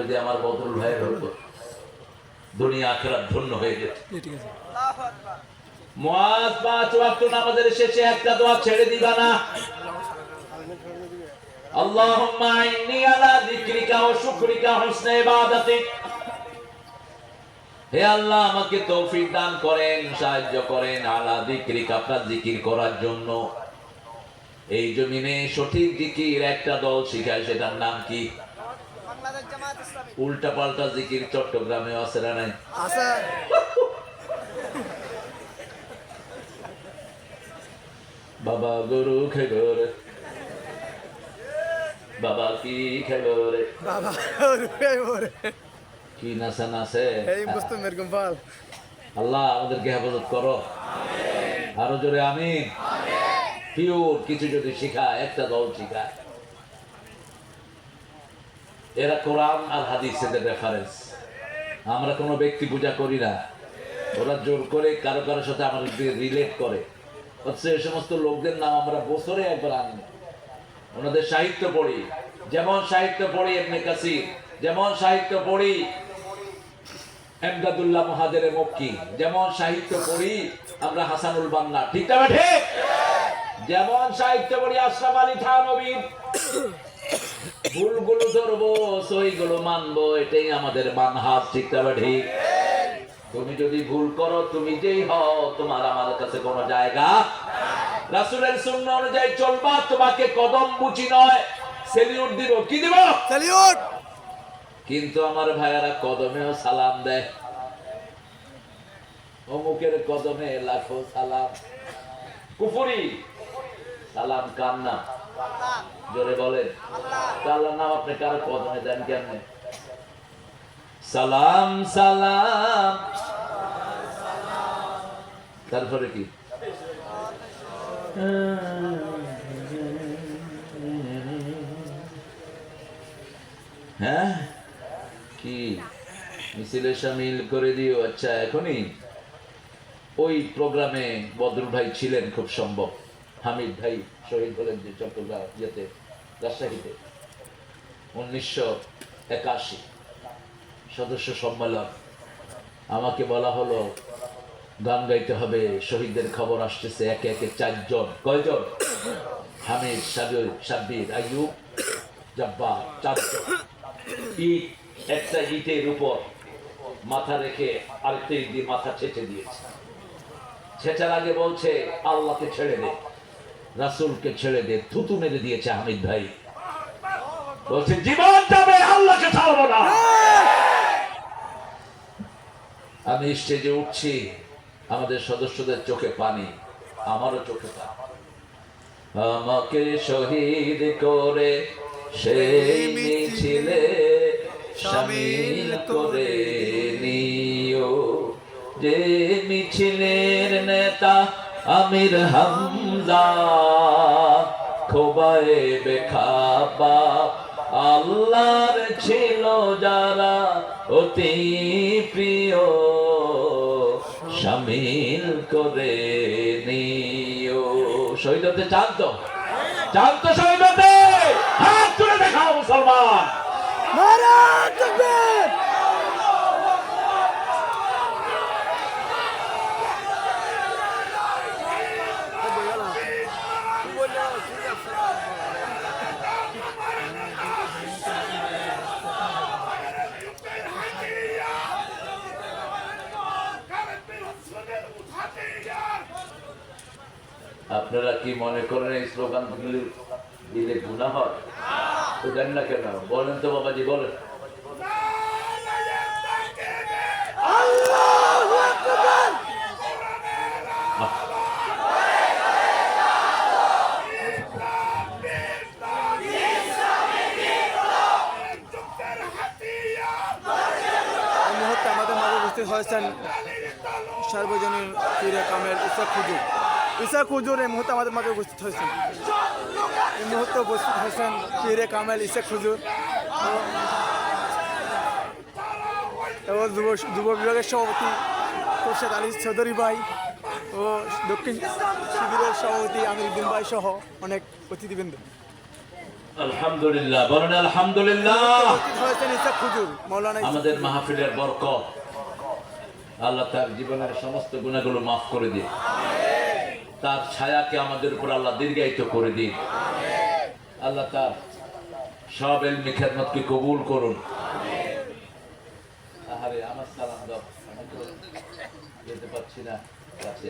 যদি আমার বদরুল ভাইয়ের হতো দুনিয়া আখেরাত ধন্য হয়ে যেত মুয়াজ পাঁচ ওয়াক্ত নামাজের শেষে একটা দোয়া ছেড়ে দিবা না। আল্লাহুম্মা ইন্নী আলা যিকরিকা ওয়া শুকরিকা হুসনে ইবাদাতিক হে আল্লাহ আমাকে তৌফিক দান করেন সাহায্য করেন আলা যিকরিকা আপনার জিকির করার জন্য। এই জমিনে সঠিক জিকির একটা দল শিখায় সেটার নাম কি? উল্টা পাল্টা জিকির চট্টগ্রামে আছে না নাই? আছে। বাবা গরু খেলো রে বাবা কি খেলো রে বাবা ওরে ওরে কি নাচা নাচে? এই মুস্তম এরকম বল আল্লাহ আমাদেরকে হেফাজত করো। আরও জোরে আমি পিওর কিছু যদি শিখায় একটা দল শিখায়। এরা কোরআন আর হাদিস এদের রেফারেন্স আমরা কোনো ব্যক্তি পূজা করি না। ওরা জোর করে কারও কারোর সাথে আমাদের রিলেট করে। অথচ এই সমস্ত লোকদের নাম আমরা বছরে একবার আনি ওনাদের সাহিত্য পড়ি। যেমন সাহিত্য পড়ি এমনি কাসির, যেমন সাহিত্য পড়ি এমদাদুল্লাহ মহাদের মক্কি, যেমন সাহিত্য পড়ি আমরা হাসানুল বান্না। ঠিক না ঠিক? যেমন সাহিত্য পড়ি আশরাফ আলী থানবীর ভুলগুলো ধরবো সইগুলো মানবো এটাই আমাদের মানহাজ ঠিক না ঠিক? তুমি যদি ভুল করো তুমি যেই হও তোমার আমার কাছে কোনো জায়গা রাসূলের সুন্নাহ অনুযায়ী চলবা তোমাকে কদম বুঝি নয়। সেলিউট দিব কি দিব? স্যালিউট কিন্তু আমার ভাইয়ারা কদমেও সালাম দেয়। অমুকের কদমে লাখো সালাম। কুফুরি সালাম কার নাম জোরে বলেন। আল্লাহর নাম আপনি কার কদমে দেন কেমনে সালাম সালাম। তারপরে কি? হ্যাঁ? কি? মিছিলে সামিল করে দিও। আচ্ছা এখনই? ওই প্রোগ্রামে বদরুল ভাই ছিলেন খুব সম্ভব। হামিদ ভাই শহীদ হলেন যে চট্টগ্রাম ইয়েতে। রাজশাহীতে। উনিশশো একাশি সদস্য সম্মেলন। আমাকে বলা হলো, গান গাইতে হবে, শহীদদের খবর আসতেছে, একে একে চারজন। কয়জন? হামিদ, সাবির, সাব্বির, আইয়ুব, জব্বার, চারজন। ইট একটা ইটের উপর মাথা রেখে আরেকটা ইট দিয়ে মাথা ছেঁচে দিয়েছে। ছেঁচার আগে বলছে, আল্লাহকে ছেড়ে দে। রাসূলকে ছেড়ে দিয়ে থুতু মেরে দিয়েছে হামিদ ভাই। বলছে, জীবন যাবে আল্লাহকে ছাড়বো না। আমি স্টেজে উঠছি, আমাদের সদস্যদের চোখে পানি, আমারও চোখে পানি। আমাকে শহীদ করে সেই মিছিলে সামিল করে নিও। যে মিছিলের নেতা আমির হামজা খোবায়ে বেখাবা আল্লাহর ছিল যারা অতি প্রিয়, সামিল করে নিও। শহীদ হতে চান তো? চান তো শহীদ হতে? তুলে দেখাও মুসলমান। নারায়ণ আপনারা কি মনে করেন এই স্লোগান দিলে গুণা হয়? তো দেন না কেন। বলেন তো বাবাজি বলেন। আল্লাহু আকবার! এই মুহূর্তে আমাদের মাঝে উপস্থিত হয়েছেন সার্বজনীন পীরে কামেল ইসাক হুজুর। ইসাক হুজুর এই মুহূর্তে আমাদের মাঝে উপস্থিত হয়েছেন এই মুহূর্তে উপস্থিত হয়েছেন পীরে কামেল ইসাক হুজুর এবং যুব যুব বিভাগের সভাপতি খোরশেদ আলী চৌধুরী ভাই ও দক্ষিণ শিবিরের সভাপতি আমির উদ্দিন ভাই সহ অনেক অতিথিবৃন্দ। আলহামদুলিল্লাহ বলেন আলহামদুলিল্লাহ। আমাদের মাহফিলের বরকত। আল্লাহ তার জীবনের সমস্ত গুণাগুলো মাফ করে দিন তার ছায়াকে আমাদের উপর আল্লাহ দীর্ঘায়িত করে দিন। আল্লাহ তার সব এলমি খেদমতকে কবুল করুন। আহারে আমার সালাম দাও। যেতে পারছি না কাছে